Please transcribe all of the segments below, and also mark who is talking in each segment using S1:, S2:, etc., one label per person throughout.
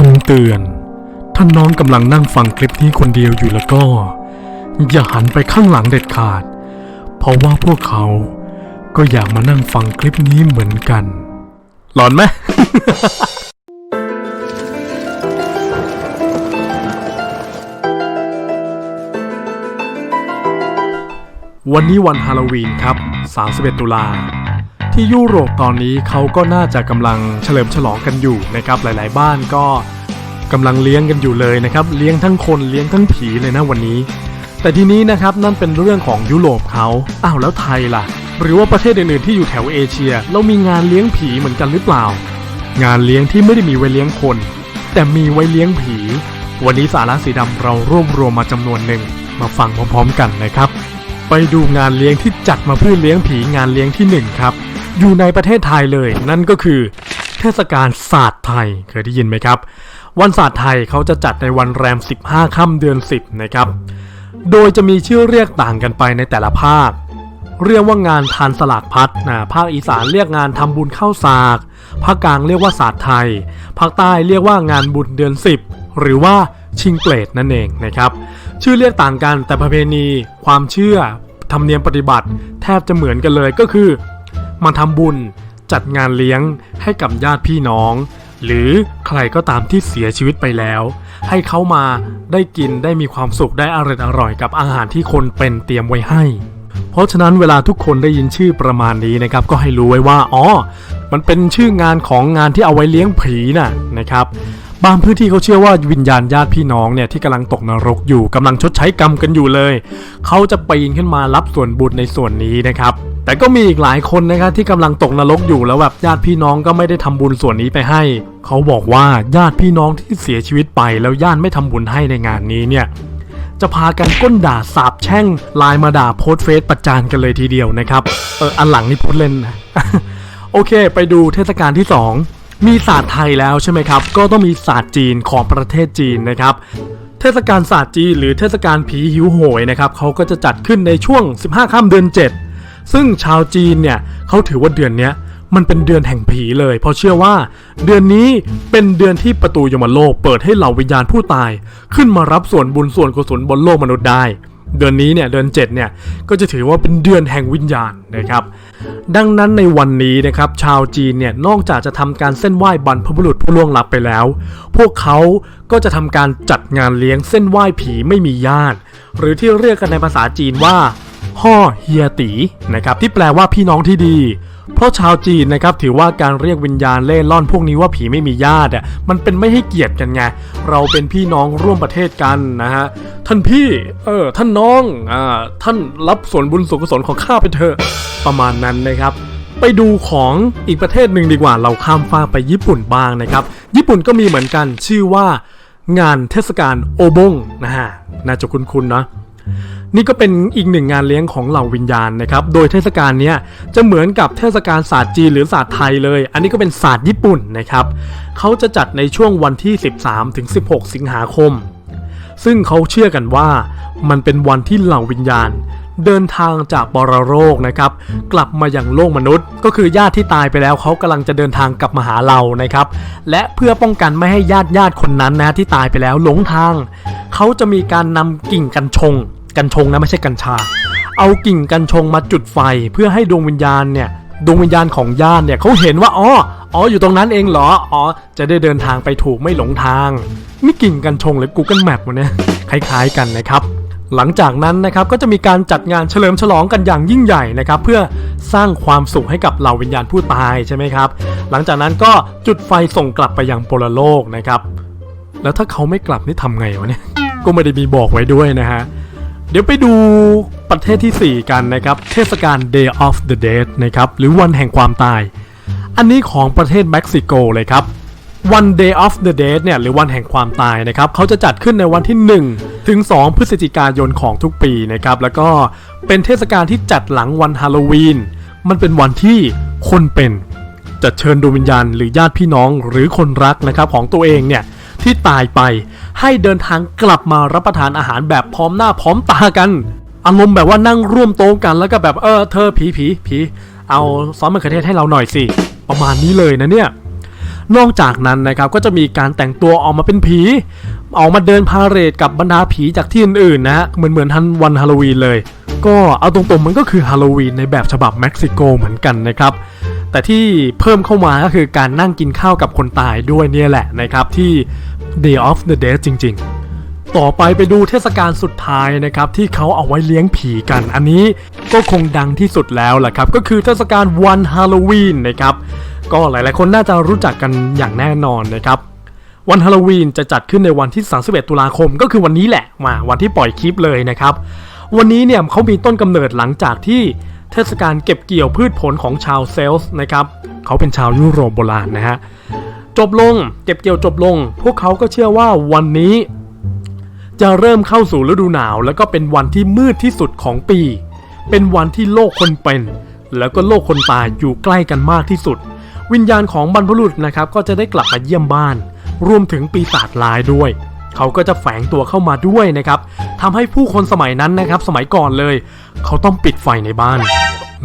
S1: คำเตือนท่านน้องกำลังนั่งฟังคลิปนี้คนเดียวอยู่แล้วก็ อย่าหันไปข้างหลังเด็ดขาด เพราะว่าพวกเขาก็อยากมานั่งฟังคลิปนี้เหมือนกัน หลอนไหม วันนี้วันฮาโลวีนครับ 31 ตุลา ที่ยุโรปตอนนี้เขาก็น่าจะกำลังเฉลิมฉลองกันอยู่นะครับหลาย ๆ บ้านก็กำลังเลี้ยงกันอยู่เลยนะครับเลี้ยงทั้งคนเลี้ยงทั้งผีเลยนะวันนี้ แต่ทีนี้นะครับนั่นเป็นเรื่องของยุโรปเขาอ้าวแล้วไทยล่ะ หรือว่าประเทศอื่นๆที่อยู่แถวเอเชียเรามีงานเลี้ยงผีเหมือนกันหรือเปล่า งานเลี้ยงที่ไม่ได้มีไว้เลี้ยงคน แต่มีไว้เลี้ยงผี วันนี้สาระสีดำเรารวบรวมมาจำนวนหนึ่งมาฟังพร้อมๆกันนะครับ ไปดูงานเลี้ยงที่จัดมาเพื่อเลี้ยงผีงานเลี้ยงที่หนึ่งครับ อยู่ในประเทศไทยเลย นั่นก็คือ เทศกาลศาสตร์ไทยเคยได้ยินไหมครับ วันศาสตร์ไทยเขาจะจัดในวันแรม 15 ค่ำเดือน 10 นะครับ โดยจะมีชื่อเรียกต่างกันไปในแต่ละภาค เรียกว่างานทานสลากพัดนะภาคอีสานเรียกงานทำบุญเข้าสาก ภาคกลางเรียกว่าศาสตร์ไทย ภาคใต้เรียกว่างานบุญเดือน 10 หรือว่าชิงเปลตนั่นเองนะครับ ชื่อเรียกต่างกันแต่ประเพณี ความเชื่อธรรมเนียมปฏิบัติ แทบจะเหมือนกันเลยก็คือ มาทำบุญ จัดงานเลี้ยงให้กับญาติพี่น้อง หรือใครก็ตามที่เสียชีวิตไปแล้ว ให้เขามาได้กินได้มีความสุขได้อร่อยอร่อยกับอาหารที่คนเป็นเตรียมไว้ให้ เพราะฉะนั้นเวลาทุกคนได้ยินชื่อประมาณนี้นะครับ ก็ให้รู้ไว้ว่าอ๋อมันเป็นชื่องานของงานที่เอาไว้เลี้ยงผีน่ะนะครับบางพื้นที่เขาเชื่อว่าวิญญาณญาติพี่น้องเนี่ยที่กำลังตกนรกอยู่กำลังชดใช้กรรมกันอยู่เลย เขาจะปีนขึ้นมารับส่วนบุญในส่วนนี้นะครับ แต่ก็มีอีกหลายคนนะครับที่กำลังตกนรกอยู่แล้วแบบญาติพี่น้องก็ไม่ได้ทำบุญส่วนนี้ไปให้ เขาบอกว่าญาติพี่น้องที่เสียชีวิตไปแล้วญาติไม่ทำบุญให้ในงานนี้เนี่ยจะพากันก้นด่าสาบแช่งไลน์มาด่าโพสเฟซประจานกันเลยทีเดียวนะครับ เอออันหลังนี่พูดเล่นนะ โอเค ไปดูเทศกาลที่ 2 มีศาสตร์ไทยแล้วใช่ไหมครับ ก็ต้องมีศาสตร์จีนของประเทศจีนนะครับ เทศกาลศาสตร์จีนหรือเทศกาลผีหิวโหยนะครับเขาก็จะจัดขึ้นในช่วง 15 ค่ำเดือน 7 ซึ่งชาวจีนเนี่ยเขาถือว่าเดือนนี้มันเป็นเดือนแห่งผีเลย เพราะเชื่อว่า เดือนนี้เป็นเดือนที่ประตูยมโลกเปิดให้เหล่าวิญญาณผู้ตาย ขึ้นมารับส่วนบุญส่วนกุศลบนโลกมนุษย์ได้ เดือนนี้เนี่ยเดือน7เนี่ยก็จะถือว่าเป็นเดือนแห่งวิญญาณนะครับ ดังนั้นในวันนี้นะครับชาวจีนเนี่ยนอกจากจะทำการเส้นไหว้บรรพบุรุษผู้ล่วงลับไปแล้ว พวกเขาก็จะทำการจัดงานเลี้ยงเส้นไหว้ผีไม่มีญาติ หรือที่เรียกกันในภาษาจีนว่า ฮ่อเฮียตีนะครับที่แปลว่าพี่น้องที่ดี เพราะชาวจีนนะครับถือว่าการเรียกวิญญาณเล่ร่อนพวกนี้ว่าผีไม่มีญาติอะมันเป็นไม่ให้เกียรติกันไงเราเป็นพี่น้องร่วมประเทศกันนะฮะท่านพี่เออท่านน้องอ่าท่านรับส่วนบุญส่วนกุศลของข้าไปเถอะประมาณนั้นนะครับไปดูของอีกประเทศหนึ่งดีกว่า เราข้ามฟ้ากไปญี่ปุ่นบ้างนะครับ ญี่ปุ่นก็มีเหมือนกันชื่อว่างานเทศกาลโอบงนะฮะน่าจะคุ้นๆเนาะ นี่ก็เป็นอีกหนึ่งงานเลี้ยงของเหล่าวิญญาณนะครับ โดยเทศกาลนี้จะเหมือนกับเทศกาลศาสตร์จีนหรือศาสตร์ไทยเลย อันนี้ก็เป็นศาสตร์ญี่ปุ่นนะครับ เขาจะจัดในช่วงวันที่ 13 ถึง 16 สิงหาคม ซึ่งเขาเชื่อกันว่ามันเป็นวันที่เหล่าวิญญาณ เดินทางจากปรโลกนะครับ กลับมาอยังโลกมนุษย์ ก็คือญาติที่ตายไปแล้วเขากำลังจะเดินทางกลับมาหาเรานะครับ และเพื่อป้องกันไม่ให้ญาติญาติคนนั้นนะที่ตายไปแล้วหลงทาง เขาจะมีการนำกิ่งกัญชง กัญชงนะไม่ใช่กัญชา เอากิ่งกัญชงมาจุดไฟเพื่อให้ดวงวิญญาณเนี่ยดวงวิญญาณของญาติเนี่ยเขาเห็นว่าอ๋ออ๋ออยู่ตรงนั้นเองเหรออ๋อจะได้เดินทางไปถูกไม่หลงทางนี่กิ่งกัญชงหรือ Google Map วะเนี่ยคล้ายๆกันนะครับหลังจากนั้นนะครับก็จะมีการจัดงานเฉลิมฉลองกันอย่างยิ่งใหญ่นะครับเพื่อสร้างความสุขให้กับเหล่าวิญญาณผู้ตายใช่ไหมครับหลังจากนั้นก็จุดไฟส่งกลับไปยังปรโลกนะครับแล้วถ้าเขาไม่กลับนี่ทำไงวะเนี่ยก็ไม่ได้มีบอกไว้ด้วยนะฮะ เดี๋ยวไปดูประเทศทีสี่ 4 กันนะครับ เทศกาล Day of the Dead นะครับ หรือวันแห่งความตาย อันนี้ของประเทศเม็กซิโกเลยครับ วัน Day of the Dead เนี่ยหรือวันแห่งความตายนะครับเขาจะจัดขึ้นในวันที่ 1 ถึง 2 พฤศจิกายนของทุกปีนะครับ แล้วก็เป็นเทศกาลที่จัดหลังวันฮาโลวีน มันเป็นวันที่คนเป็นจะเชิญดวงวิญญาณหรือญาติพี่น้องหรือคนรักนะครับของตัวเองเนี่ย ที่ตายไป ให้เดินทางกลับมารับประทานอาหารแบบพร้อมหน้าพร้อมตากัน อารมณ์แบบว่านั่งร่วมโต๊ะกันแล้วก็แบบเออเธอผีผีผีเอาซอสมะเขือเทศให้เราหน่อยสิ ประมาณนี้เลยนะเนี่ยนอกจากนั้นนะครับก็จะมีการแต่งตัวออกมาเป็นผี ออกมาเดินพาเหรดกับบรรดาผีจากที่อื่นๆนะฮะเหมือนเหมือนทันวันฮาโลวีนเลย ก็เอาตรงๆมันก็คือฮาโลวีนในแบบฉบับเม็กซิโกเหมือนกันนะครับ แต่ที่เพิ่มเข้ามาก็คือการนั่งกินข้าวกับคนตายด้วยเนี่ยแหละนะครับที่ Day of the Dead จริง ๆต่อไปไปดูเทศกาลสุดท้ายนะครับที่เขาเอาไว้เลี้ยงผีกัน อันนี้ก็คงดังที่สุดแล้วแหละครับก็คือเทศกาลวันฮาโลวีนนะครับก็หลายๆ คนน่าจะรู้จักกันอย่างแน่นอนนะครับวันฮาโลวีนจะจัดขึ้นในวันที่ 31 ตุลาคม ก็คือวันนี้แหละมาวันที่ปล่อยคลิปเลยนะครับ วันนี้เนี่ยเขามีต้นกำเนิดหลังจากที่เทศกาลเก็บเกี่ยวพืชผลของชาวเซลส์นะครับเขาเป็นชาวยุโรปโบราณนะฮะจบลงเก็บเกี่ยวจบลง พวกเขาก็เชื่อว่าวันนี้ จะเริ่มเข้าสู่ฤดูหนาว แล้วก็เป็นวันที่มืดที่สุดของปี เป็นวันที่โลกคนเป็น แล้วก็โลกคนตายอยู่ใกล้กันมากที่สุด วิญญาณของบรรพบุรุษนะครับก็จะได้กลับมาเยี่ยมบ้าน รวมถึงปีศาจร้ายด้วย เขาก็จะแฝงตัวเข้ามาด้วยนะครับทำให้ผู้คนสมัยนั้นนะครับ สมัยก่อนเลย เขาต้องปิดไฟในบ้าน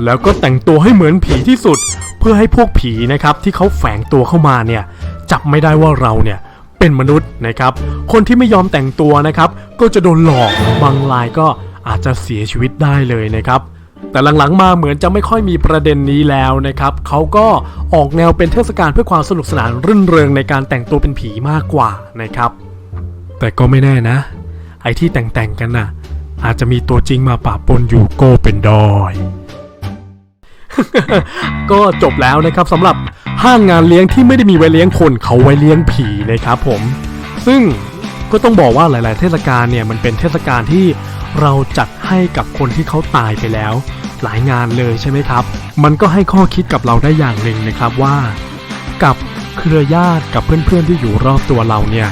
S1: แล้วก็แต่งตัวให้เหมือนผีที่สุด เพื่อให้พวกผีนะครับที่เขาแฝงตัวเข้ามาเนี่ยจับไม่ได้ว่าเราเนี่ยเป็นมนุษย์นะครับ คนที่ไม่ยอมแต่งตัวนะครับ ก็จะโดนหลอกบางรายก็อาจจะเสียชีวิตได้เลยนะครับ แต่หลังๆมาเหมือนจะไม่ค่อยมีประเด็นนี้แล้วนะครับเขาก็ออกแนวเป็นเทศกาลเพื่อความสนุกสนานรื่นเริงในการแต่งตัวเป็นผีมากกว่านะครับ แต่ก็ไม่แน่นะ ไอ้ที่แต่งๆกันน่ะ อาจจะมีตัวจริงมาปะปนอยู่ก็เป็นได้ก็จบแล้วนะครับสำหรับห้างงานเลี้ยงที่ไม่ได้มีไว้เลี้ยงคนเขาไว้เลี้ยงผีนะครับผม ซึ่งก็ต้องบอกว่าหลาย ๆ เทศกาลเนี่ยมันเป็นเทศกาลที่เราจัดให้กับคนที่เขาตายไปแล้ว หลายงานเลยใช่ไหมครับ มันก็ให้ข้อคิดกับเราได้อย่างหนึ่งนะครับว่า กับเครือญาติกับเพื่อน ๆ ที่อยู่รอบตัวเราเนี่ย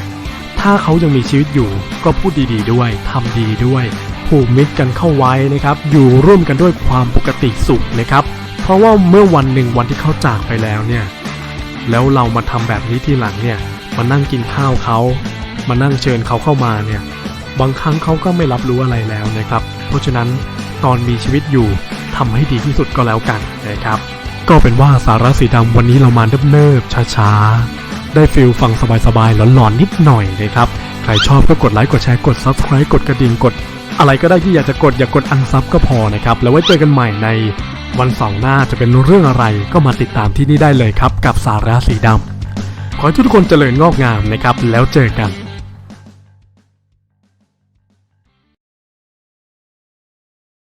S1: ถ้าเขายังมีชีวิตอยู่ก็พูดดีๆด้วยทำดีด้วยผูกมิตรกันเข้าไว้นะครับ อยู่ร่วมกันด้วยความปกติสุขนะครับ เพราะว่าเมื่อวันหนึ่งวันที่เขาจากไปแล้วเนี่ย แล้วเรามาทำแบบนี้ทีหลังเนี่ย มานั่งกินข้าวเขา มานั่งเชิญเขาเข้ามาเนี่ย บางครั้งเขาก็ไม่รับรู้อะไรแล้วนะครับ เพราะฉะนั้นตอนมีชีวิตอยู่ทำให้ดีที่สุดก็แล้วกันนะครับ ก็เป็นว่าสาระสีดำวันนี้เรามาเนิบๆช้าๆ ได้ฟิลฟังสบายๆหลอนๆนิดหน่อยนะครับ ใครชอบก็กดไลค์กดแชร์กด Subscribe กดกระดิ่งกด อะไรก็ได้ที่อยากจะกดอย่ากกดอันซับก็พอนะครับ แล้วไว้เจอกันใหม่ในวันเสาร์หน้าจะเป็นเรื่องอะไรก็มาติดตามที่นี่ได้เลยครับ กับสาระสีดำขอให้ทุกคนเจริญงอกงามนะครับ แล้วเจอกัน